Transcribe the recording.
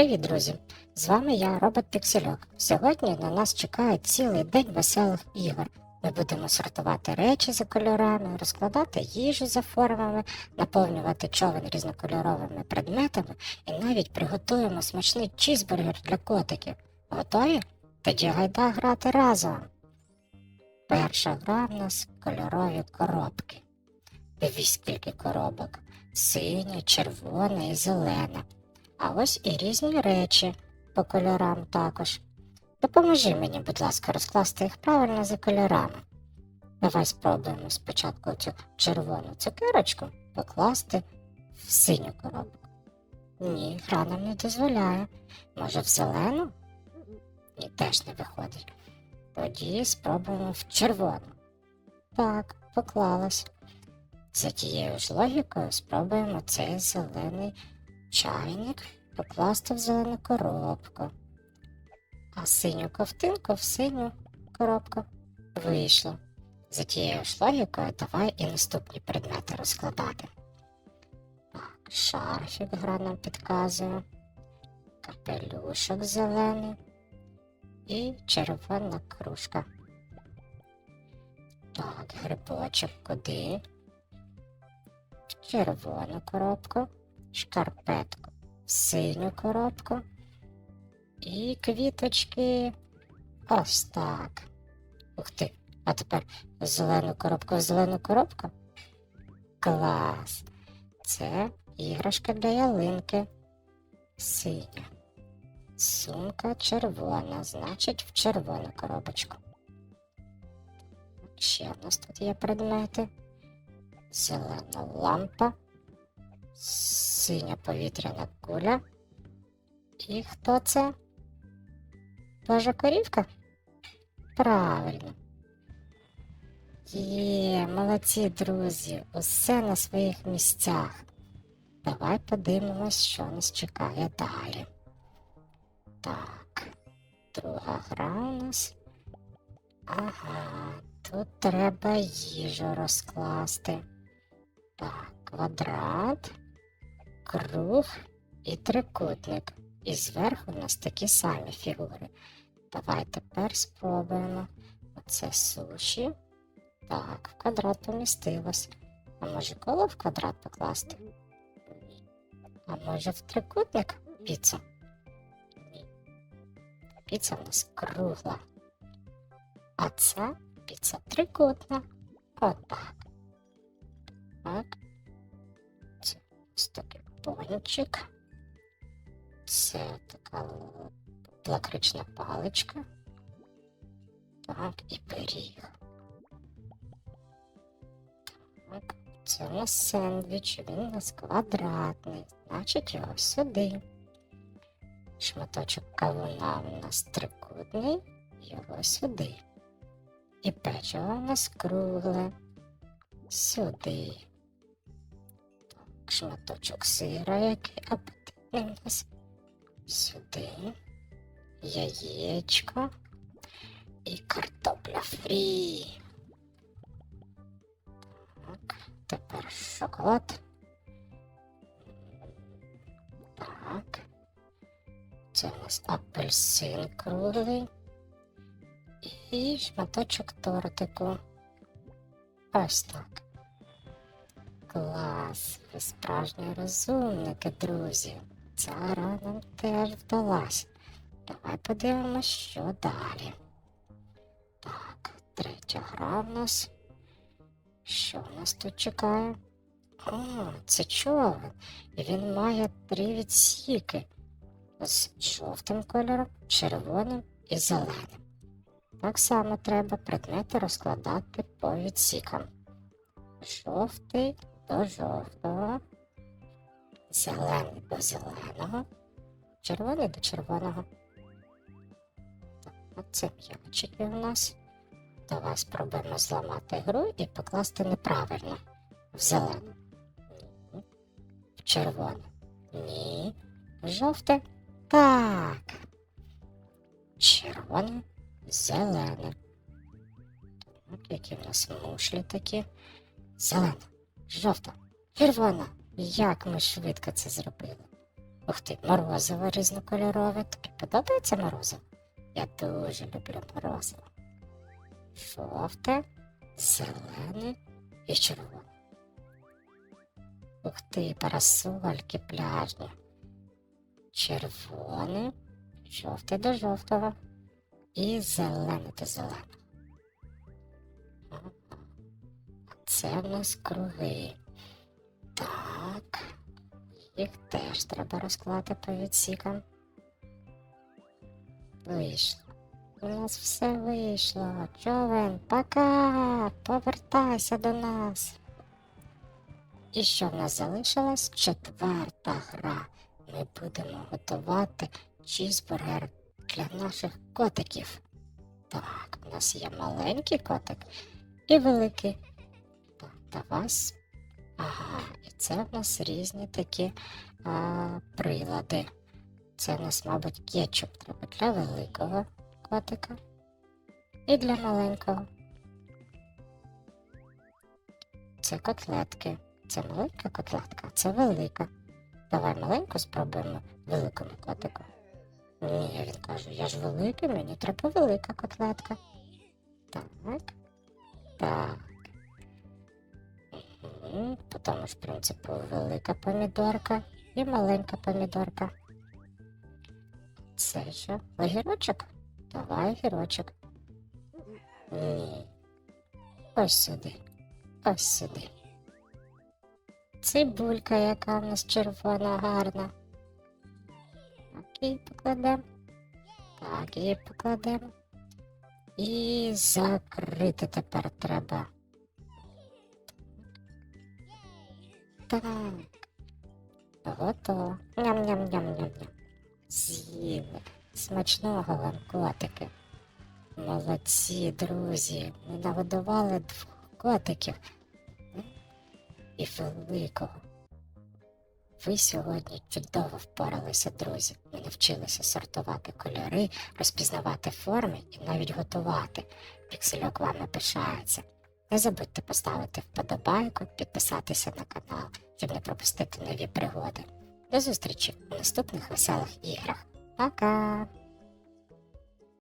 Привіт, друзі! З вами я, робот Піксельок. Сьогодні на нас чекає цілий день веселих ігор. Ми будемо сортувати речі за кольорами, розкладати їжу за формами, наповнювати човен різнокольоровими предметами і навіть приготуємо смачний чізбургер для котиків. Готові? Тоді гайда грати разом. Перша гра в нас кольорові коробки. Дивись, скільки коробок: синя, червона і зелена. А ось і різні речі по кольорам також. Допоможи мені, будь ласка, розкласти їх правильно за кольорами. Давай спробуємо спочатку цю червону цукерочку покласти в синю коробку. Ні, гра нам не дозволяє. Може, в зелену? Ні, теж не виходить. Тоді спробуємо в червону. Так, поклалась. За тією ж логікою спробуємо цей зелений чайник покласти в зелену коробку, а синю ковтинку в синю коробку вийшло. За тією ж логікою давай і наступні предмети розкладати. Так, шарфік гра нам підказує, капелюшок зелений і червона кружка. Так, грибочок куди? Червону коробку шкарпетку синю коробку і квіточки ось так. Ух ти, а тепер зелену коробку в зелену коробку? Клас! Це іграшка для ялинки. Синя. Сумка червона, значить в червону коробочку. Ще у нас тут є предмети. Зелена лампа синя повітряна куля. І хто це? Божа корівка? Правильно. Є, молодці, друзі, усе на своїх місцях. Давай подивимось, що нас чекає далі. Так, друга гра у нас. Ага, тут треба їжу розкласти. Так, квадрат круг і трикутник. І зверху у нас такі самі фігури. Давай тепер спробуємо. Оце суші. Так, в квадрат помістилось. А може коло в квадрат покласти? Ні. А може в трикутник піца? Ні. Піца в нас кругла. А ця піца трикутна. Отак. Так. Пончик. Це така лакрична паличка. Так, і пиріг. Так, це у нас сендвіч, він у нас квадратний, значить його сюди. Шматочок кавуна у нас трикутний, його сюди. І печиво у нас кругле. Сюди шматочок сира, який апетитний. Сюди, яєчко і картопля фрі. Так, тепер шоколад. Так. Це у нас апельсин круглий і шматочок тортику. Ось так. Клас, ви справжні розумники, друзі. Ця гра нам теж вдалась. Давай подивимось, що далі. Так, третя гра в нас. Що в нас тут чекає? О, це човен. І він має три відсіки з жовтим кольором, червоним і зеленим. Так само треба предмети розкладати по відсікам. Жовтий до жовтого, зелений до зеленого, червоний до червоного. Оце м'ячики у нас. Давай спробуємо зламати гру і покласти неправильно. В зелену. Ні. В червоне. Ні. В жовте. Так. Червоне, зелене. Так, які в нас мушлі такі. Зелена жовта, червона. Як ми швидко це зробили. Ух ти, морозиво різнокольорове. Тобі подобається морозиво? Я дуже люблю морозиво. Жовте, зелене і червоне. Ух ти, парасольки пляжні. Червоне, жовте до жовтого і зелене до зеленого. Це в нас круги. Так, їх теж треба розклати по відсікам. Вийшло. У нас все вийшло. Човен, пока! Повертайся до нас. І що в нас залишилась? Четверта гра. Ми будемо готувати чізбургер для наших котиків. Так, у нас є маленький котик і великий. Так, давай. с- Ага, і це в нас різні такі а, прилади. Це в нас, мабуть, кетчуп треба для великого котика і для маленького. Це котлетки. Це маленька котлетка, це велика. Давай маленьку спробуємо великому котику. Ні, він каже, я ж великий, мені треба велика котлетка. Так. Так. По тому ж принципу велика помідорка і маленька помідорка. Це що? Огірочок? Давай огірочок. Ні. Ось сюди. Ось сюди. Цибулька, яка в нас червона, гарна. Її покладемо. Так, її покладемо. І закрити тепер треба. Так. Готово. Ням-ням-ням-ням-ням. З'їли. Смачного вам, котики. Молодці, друзі. Ми нагодували двох котиків і великого. Ви сьогодні чудово впоралися, друзі. Ми навчилися сортувати кольори, розпізнавати форми і навіть готувати. Піксельок вами пишається. Не забудьте поставити вподобайку, підписатися на канал, щоб не пропустити нові пригоди. До зустрічі у наступних веселих іграх. Пока!